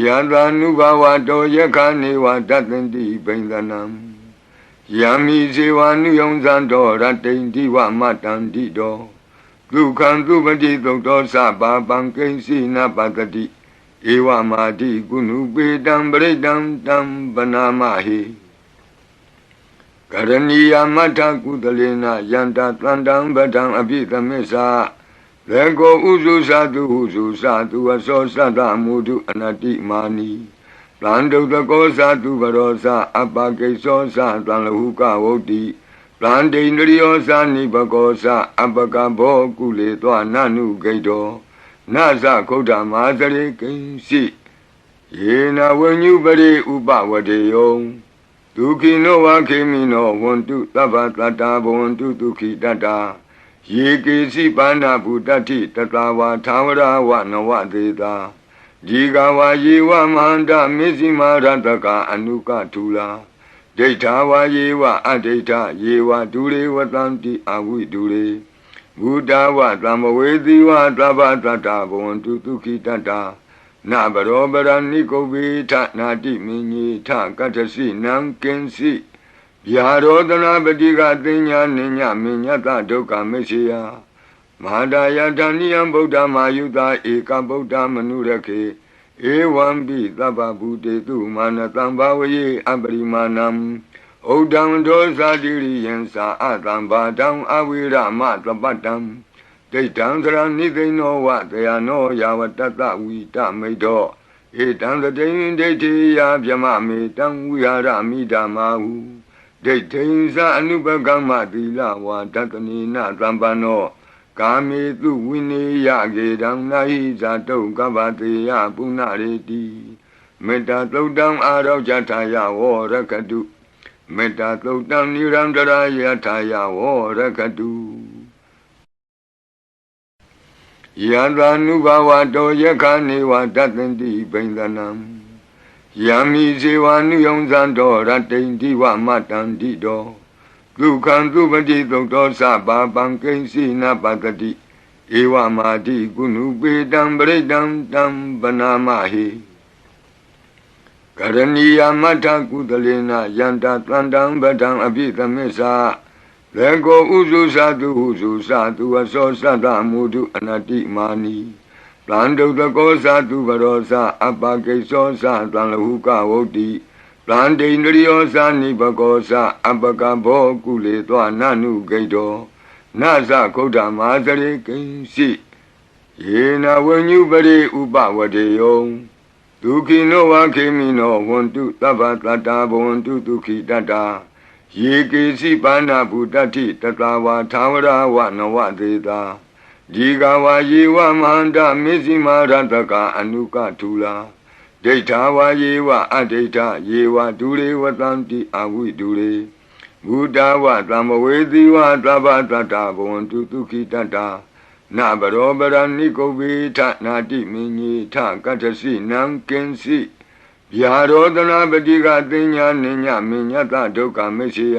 ယန္တာနုဘဝတောယခနေဝတတ္တန္တိဘိန္ဒနံယံမိဇေဝနုယုံဇံတော်ရတိန်တိဝမတန္တိတောဒုက္ခံသူပတိသုတ်တော်စပါပံကိဉ္စီနပတ္တိဧဝမာတိကုဏုပေတံပရိတံတံပနာမဟိကရဏီယမထကုသလေနယန္တာတန္တံပဒံအပိသမစ္ဆာ လေကိုဥစုသတုဟုစုသတုအစောသတ္တမုဒုအနတိမာနီတန္တုတကောသတုဘရောသအပကိသောသတံလဟုကဝုတ်တိတန္တိန္ဒရိယောသနိဘကောသအပကဘောကုလေသောနနုဂိတောနသခုဒ္ဓမာသရိကိဉ္စီယေနဝဉ္ညုပရိဥပဝတေယောဒုခိနောဝခေမိနောဝန္တုသဗ္ဗတတ္တာဘဝန္တုဒုခိတတ္တာ ယေကေစီပါဏဗုတ္တိတတဝါသာဝရဝနဝသေတာဒီကဝါယေဝမဟန္တမေဇိမာရတကအနုကထူလာဒိဋ္ဌာဝါယေဝအဒိဋ္ဌယေဝဒုရေဝတံတိအဝိဒုရေဘုဒ္ဓဝသံမဝေသီဝသဗ္ဗတတ္တဘဝန္တုဒုခိတတ္တာနဘရောပရဏိကုဗေထနာတိမင်းကြီးထကတ္ထစီနံကင်းစီ ဗျာရောဒနာပတိကသိညာနိညာမညတဒုက္ခမရှိယမဟာဒယတဏိယံဗုဒ္ဓမာယုတာဧကဗုဒ္ဓမနုရခေဧဝံပိသဗ္ဗဗုတေတုမာနတံဘာဝယေအပရိမာဏံဩဒံဒောဇာတိရိယံသာအတံဘာတံအဝိရမသပတ္တံဒိဋ္ဌံသရဏိသိဏောဝတယနောယာဝတတဝိတမိတ်တော်ဧတံတတိယဒိဋ္ဌိယဗျမမေတံဝိဟာရမိဓမ္မာဟု ဒိဋ္ဌိသအနုပကမ္မသီလဝါတတနိနသံပန္နောကာမေတုဝိနေယကေတံနာဟိဇာတုကဗ္ဗတေယပုဏ္ဏရေတိမေတ္တာသုတ်တံအာရောဇထာယဝရကတုမေတ္တာသုတ်တံနိရန္တရာယထာယဝရကတုယန္တာနုဘဝတောယခနေဝတတ္တန္တိဘိန္ဒနံ ယံမိဇေဝနုယုံဇံတော်ရတိန်တိဝမတန္တိတောဒုက္ခံသူပတိသုတ်တော်စပါပံကိဉ္စီနပတတိဧဝမာတိကုဏုပေတံပရိတံတံပနာမဟိကရဏီယမထကုသလေနယန္တာတန္တံပဒံအပိသမစ္ဆာလေကိုဥစုသတုဟုစုသတုအစောသတ္တမုဒုအနတိမာနီ တန်တုတကောသတုဘရောသအပကိသောသတံလဟုကဝုတ်တိတန်တိန္ဒရိယောသနိဘကောသအပကဘောကုလေသောနနုဂိတောနသခုဒ္ဓမာသရိကိဉ္စီယေနဝဉ္ညုပရိဥပဝတေယောဒုခိနောဝခေမိနောဝန္တုသဗ္ဗတတ္တာဘဝန္တုဒုခိတတ္တာယေကေစီပါဏဗုတ္တိတတဝါသာဝရဝနဝသေတာ ဒီကဝါယေဝမဟန္တမေဇိမာရတကအနုကထူလာဒိဋ္ဌာဝါယေဝအဒိဋ္ဌယေဝဒုရေဝတံတိအဝိဒုရေဘုဒ္ဓဝသံမဝေသီဝသဗ္ဗတတ္တဘဝန္တုဒုခိတတ္တာနဘရောပရဏိကုဗေထနာတိမင်းကြီးထကတ္ထစီနံကင်းစီဗျာရောဒနာပတိကသိညာနိညာမညတဒုက္ခမရှိယ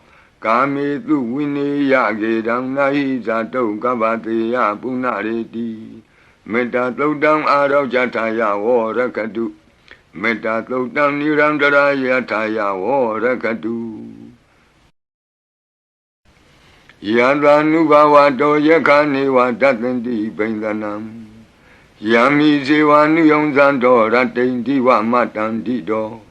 ကာမေတုဝိနေယကေတံနာဟိဇာတုကဗ္ဗတေယပုဏ္ဏရေတိမေတ္တာသုတ်တံအာရောဇထာယဝရကတုမေတ္တာသုတ်တံနိရန္တရာယထာယဝရကတုယန္တာနုဘဝတောယခနေဝတတ္တန္တိဘိန္ဒနံယံမိဇေဝနုယုံဇံတော်ရတိန်တိဝမတန္တိတော်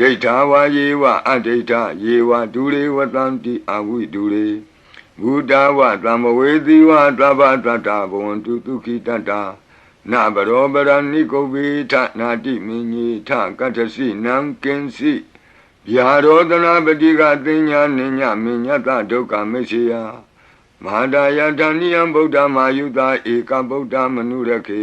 ဒိဋ္ဌာဝါယေဝအဒိဋ္ဌယေဝဒူရေဝတံတိအဝိဒူရေဘုဒ္ဓဝသံမဝေသီဝသဗ္ဗတတ္တဘဝန္တုဒုခိတတ္တာနဘရောပရဏိကုဗေထနာတိမင်းကြီးထကတ္တစီနံကင်စီဗျာရောဒနာပတိကသင်ညာနိညာမညတဒုက္ခမရှိယမဟာဒယတဏိယံဗုဒ္ဓမာယုတာဧကဗုဒ္ဓမနုရခေ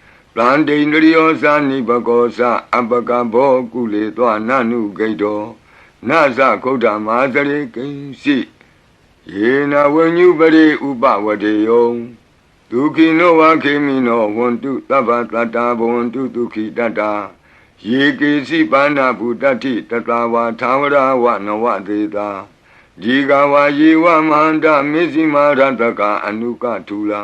ဗန္တိန္ဒရိယောသနိဘကောသအပကဘောကုလေသောနနုဂိတောနသခုဒ္ဓမာသရေကိဉ္စီယေနဝဉ္ညုပရိဥပဝတေယောဒုခိနောဝခေမိနောဝန္တုသဗ္ဗတတ္တာဘဝန္တုဒုခိတတ္တာယေကေစီပါဏဗုတ္တိတတဝါသာဝရဝနဝသေတာဒီကဝါယေဝမဟန္တမေဇိမာရတကအနုကထူလာ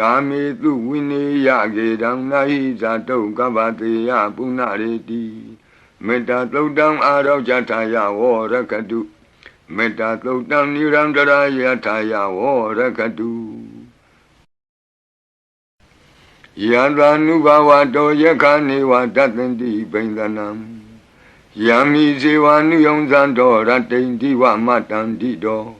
ကာမေတုဝိနေယကေတံနာဟိဇာတုကဗ္ဗတေယပုဏ္ဏရေတိမေတ္တာသုတ်တံအာရောဇထာယဝရကတုမေတ္တာသုတ်တံနိရန္တရာယထာယဝရကတုယန္တာနုဘဝတောယခာနေဝတတ္တန္တိပိန္ဒနံယံမိဇေဝနုယုံဇံတော်ရတိန်ဒီဝမတံတိတော်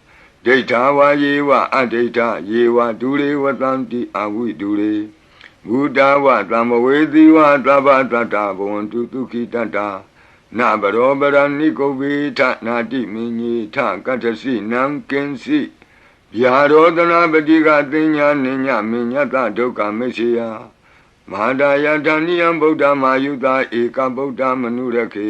ဒိဋ္ဌာဝါယေဝအဒိဋ္ဌယေဝဒူရေဝတံတိအဝိဒူရေဘုဒ္ဓဝသံမဝေသီဝသဗ္ဗတတ္တဘဝန္တုဒုခိတတ္တာနဘရောပရဏိကုဗေထနာတိမင်းကြီးထကတ္ထစီနံကင်စီဗျာရောဒနာပတိကတင်ညာနိညာမညတဒုက္ခမရှိယမဟာဒယတဏိယံဗုဒ္ဓမာယုတာဧကဗုဒ္ဓမနုရခေ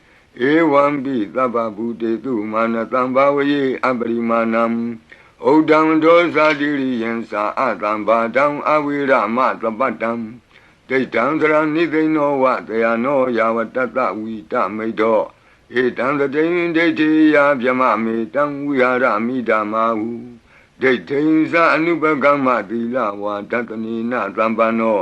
ဧဝံပိသဗ္ဗဗုတေတုမာနတံဘာဝယေအပရိမာဏံဩဒံဒောဇာတိရိယံသာအတံဘာတံအဝိရမသပတ္တံဒိဋ္ဌံသရဏိသိဏောဝတယနောယာဝတတဝိတမိတ်တော်ဧတံတတိန်ဒိဋ္ဌိယဗျမမေတံဝိဟာရမိဓမ္မာဟုဒိဋ္ဌိံသအနုပကမ္မသီလဝါတတနိနသံပန္နော